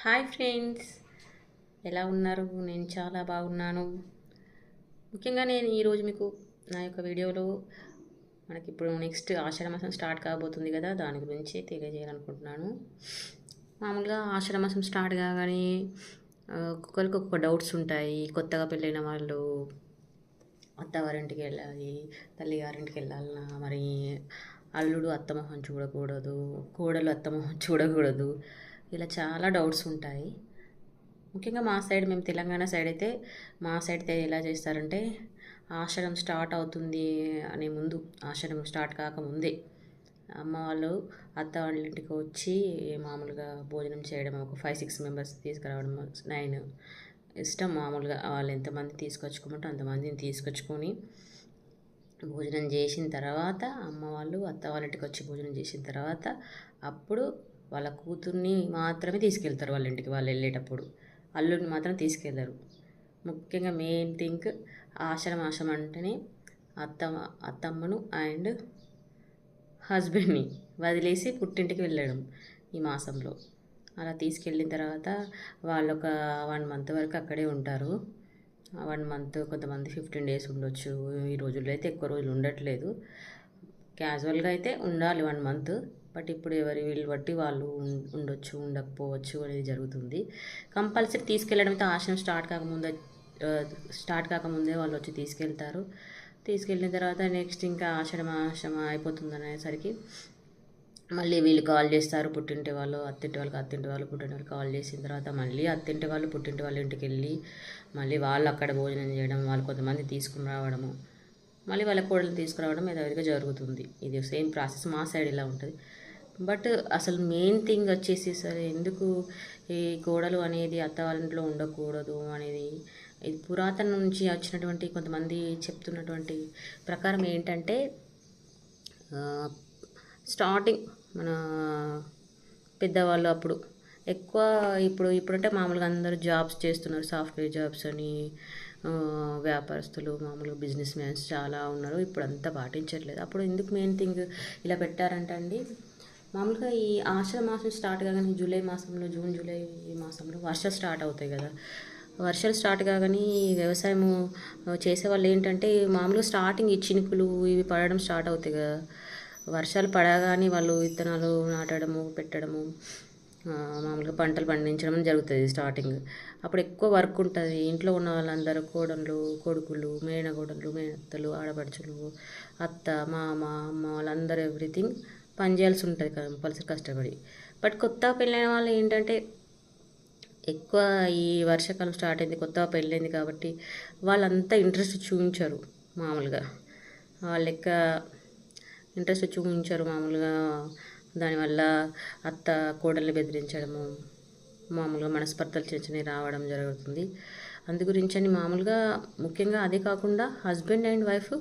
Hi friends. ఎలా ఉన్నారు? నేను చాలా బాగున్నాను. ముఖ్యంగా నేను ఈరోజు మీకు నా యొక్క వీడియోలో మనకి ఇప్పుడు నెక్స్ట్ ఆషాఢ మాసం స్టార్ట్ కాబోతుంది కదా దాని గురించి తెలియజేయాలనుకుంటున్నాను. మామూలుగా ఆషాఢ మాసం స్టార్ట్ కాగానే ఒక్కొక్కరికి ఒక్కొక్క డౌట్స్ ఉంటాయి. కొత్తగా పెళ్ళైన వాళ్ళు అత్తవారింటికి వెళ్ళాలి తల్లిగారింటికి వెళ్ళాలన్నా మరి అల్లుడు అత్తమొహం చూడకూడదు కోడలు అత్తమొహం చూడకూడదు ఇలా చాలా డౌట్స్ ఉంటాయి. ముఖ్యంగా మా సైడ్ మేము తెలంగాణ సైడ్ అయితే మా సైడ్ అయితే ఎలా చేస్తారంటే ఆషాఢం స్టార్ట్ అవుతుంది అనే ముందు ఆషాఢం స్టార్ట్ కాకముందే అమ్మ వాళ్ళు అత్త వాళ్ళ ఇంటికి వచ్చి మామూలుగా భోజనం చేయడం ఒక ఫైవ్ సిక్స్ మెంబర్స్ తీసుకురావడం నైన్ ఇష్టం మామూలుగా. వాళ్ళు ఎంతమంది తీసుకొచ్చుకోమంటే అంతమందిని తీసుకొచ్చుకొని భోజనం చేసిన తర్వాత అమ్మ వాళ్ళు అత్త వాళ్ళ ఇంటికి వచ్చి భోజనం చేసిన తర్వాత అప్పుడు వాళ్ళ కూతుర్ని మాత్రమే తీసుకెళ్తారు వాళ్ళ ఇంటికి వాళ్ళు వెళ్ళేటప్పుడు. అల్లుడిని మాత్రం తీసుకెళ్ళరు. ముఖ్యంగా మెయిన్ థింగ్ ఆశ్రమాశ్రమం అంటేనే అత్తమ్మ అత్తమ్మను అండ్ హస్బెండ్ని వదిలేసి పుట్టింటికి వెళ్ళడం ఈ మాసంలో. అలా తీసుకెళ్ళిన తర్వాత వాళ్ళు ఒక వన్ మంత్ వరకు అక్కడే ఉంటారు. వన్ మంత్ కొంతమంది ఫిఫ్టీన్ డేస్ ఉండొచ్చు. ఈ రోజుల్లో అయితే ఎక్కువ రోజులు ఉండట్లేదు. క్యాజువల్గా అయితే ఉండాలి వన్ మంత్. బట్ ఇప్పుడు ఎవరి వీళ్ళు బట్టి వాళ్ళు ఉండొచ్చు ఉండకపోవచ్చు అనేది జరుగుతుంది. కంపల్సరీ తీసుకెళ్ళడం అయితే ఆశ్రమం స్టార్ట్ కాకముందే స్టార్ట్ కాకముందే వాళ్ళు వచ్చి తీసుకెళ్తారు. తీసుకెళ్ళిన తర్వాత నెక్స్ట్ ఇంకా ఆశ్రమ ఆశ్రమం అయిపోతుంది అనేసరికి మళ్ళీ వీళ్ళు కాల్ చేస్తారు పుట్టింటి వాళ్ళు అత్తింటి వాళ్ళకి అత్తింటి వాళ్ళు పుట్టింటి వాళ్ళు కాల్ చేసిన తర్వాత మళ్ళీ అత్తింటి వాళ్ళు పుట్టింటి వాళ్ళ ఇంటికి వెళ్ళి మళ్ళీ వాళ్ళు అక్కడ భోజనం చేయడం వాళ్ళు కొంతమంది తీసుకుని రావడము మళ్ళీ వాళ్ళ కోడలు తీసుకురావడం యథావిధిగా జరుగుతుంది. ఇది సేమ్ ప్రాసెస్ మా సైడ్ ఇలా ఉంటుంది. బట్ అసలు మెయిన్ థింగ్ వచ్చేసి సరే ఎందుకు ఈ గోడలు అనేది అత్త వాళ్ళ ఇంట్లో ఉండకూడదు అనేది ఇది పురాతన నుంచి వచ్చినటువంటి కొంతమంది చెప్తున్నటువంటి ప్రకారం ఏంటంటే స్టార్టింగ్ మన పెద్దవాళ్ళు అప్పుడు ఎక్కువ ఇప్పుడు ఇప్పుడంటే మామూలుగా అందరూ జాబ్స్ చేస్తున్నారు సాఫ్ట్వేర్ జాబ్స్ అని వ్యాపారస్తులు మామూలుగా బిజినెస్ మ్యాన్స్ చాలా ఉన్నారు ఇప్పుడు అంతా పాటించట్లేదు. అప్పుడు ఎందుకు మెయిన్ థింగ్ ఇలా పెట్టారంటే అండి మామూలుగా ఈ ఆషాఢ మాసం స్టార్ట్ కాగానే జూలై మాసంలో జూన్ జూలై ఈ మాసంలో వర్షాలు స్టార్ట్ అవుతాయి కదా. వర్షాలు స్టార్ట్ కాగానే ఈ వ్యవసాయము చేసే వాళ్ళు ఏంటంటే మామూలుగా స్టార్టింగ్ ఈ చినుకులు ఇవి పడడం స్టార్ట్ అవుతాయి కదా. వర్షాలు పడగానే వాళ్ళు విత్తనాలు నాటడము పెట్టడము మామూలుగా పంటలు పండించడం జరుగుతుంది స్టార్టింగ్ అప్పుడు ఎక్కువ వర్క్ ఉంటుంది. ఇంట్లో ఉన్న వాళ్ళందరూ కోడళ్ళు కొడుకులు మేనగోడలు మేనత్తలు ఆడపడుచులు అత్త మామ అమ్మ వాళ్ళందరూ ఎవ్రీథింగ్ పనిచేయాల్సి ఉంటుంది కంపల్సరీ కష్టపడి. బట్ కొత్త పెళ్ళైన వాళ్ళు ఏంటంటే ఎక్కువ ఈ వర్షాకాలం స్టార్ట్ అయింది కొత్తగా పెళ్ళైంది కాబట్టి వాళ్ళంతా ఇంట్రెస్ట్ చూపించరు మామూలుగా. వాళ్ళ లెక్క ఇంట్రెస్ట్ చూపించరు మామూలుగా. దానివల్ల అత్త కోడల్ని బెదిరించడము మామూలుగా మనస్పర్ధలు చిన్న చిన్నవి రావడం జరుగుతుంది. అందు గురించి అని మామూలుగా ముఖ్యంగా అదే కాకుండా హస్బెండ్ అండ్ వైఫ్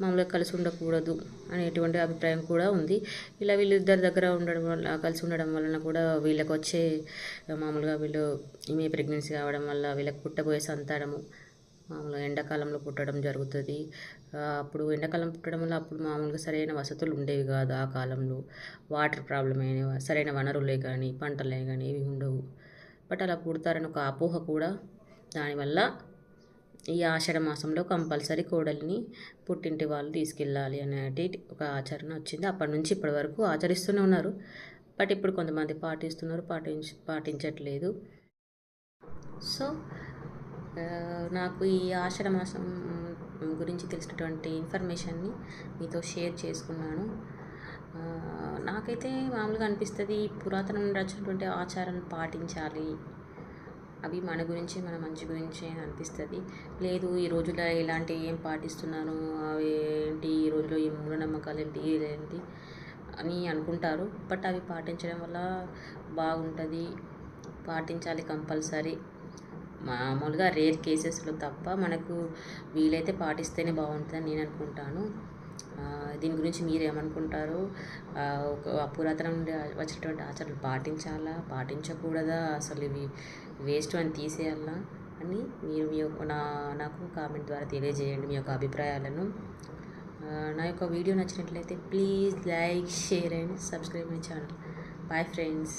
మామూలుగా కలిసి ఉండకూడదు అనేటువంటి అభిప్రాయం కూడా ఉంది. ఇలా వీళ్ళిద్దరి దగ్గర ఉండడం వల్ల కలిసి ఉండడం వలన కూడా వీళ్ళకి వచ్చే మామూలుగా వీళ్ళు ఈమె ప్రెగ్నెన్సీ కావడం వల్ల వీళ్ళకి పుట్టబోయే సంతానము మామూలుగా ఎండాకాలంలో పుట్టడం జరుగుతుంది. అప్పుడు ఎండాకాలం పుట్టడం వల్ల అప్పుడు మామూలుగా సరైన వసతులు ఉండేవి కాదు ఆ కాలంలో. వాటర్ ప్రాబ్లం అయిన సరైన వనరులే కానీ పంటలే కానీ ఏవి ఉండవు. బట్ అలా పుడతారని ఒక అపోహ కూడా దానివల్ల ఈ ఆషాఢ మాసంలో కంపల్సరీ కోడల్ని పుట్టింటి వాళ్ళు తీసుకెళ్ళాలి అనేటి ఒక ఆచరణ వచ్చింది. అప్పటి నుంచి ఇప్పటి వరకు ఆచరిస్తూనే ఉన్నారు. బట్ ఇప్పుడు కొంతమంది పాటిస్తున్నారు పాటించ పాటించట్లేదు. సో నాకు ఈ ఆషాఢ మాసం గురించి తెలిసినటువంటి ఇన్ఫర్మేషన్ని మీతో షేర్ చేసుకున్నాను. నాకైతే మామూలుగా అనిపిస్తుంది పురాతనం నుండి వచ్చినటువంటి ఆచారాన్ని పాటించాలి. అవి మన గురించి మన మంచి గురించి అనిపిస్తుంది. లేదు ఈ రోజుల్లో ఇలాంటి ఏం పాటిస్తున్నారు అవి ఏంటి ఈ రోజులో ఈ మూఢనమ్మకాలు ఏంటి ఏంటి అని అనుకుంటారు. బట్ అవి పాటించడం వల్ల బాగుంటుంది. పాటించాలి కంపల్సరీ. మామూలుగా రేర్ కేసెస్లో తప్ప మనకు వీలైతే పాటిస్తేనే బాగుంటుందని నేను అనుకుంటాను. దీని గురించి మీరు ఏమనుకుంటారు ఒక పురాతనం నుండి వచ్చినటువంటి ఆచారాలు పాటించాలా? పాటించకూడదా? అసలు ఇవి వేస్ట్ అని తీసేయాలా? అని మీరు మీ యొక్క నా నాకు కామెంట్ ద్వారా తెలియజేయండి మీ యొక్క అభిప్రాయాలను. నా యొక్క వీడియో నచ్చినట్లయితే please like share and subscribe my channel. Bye friends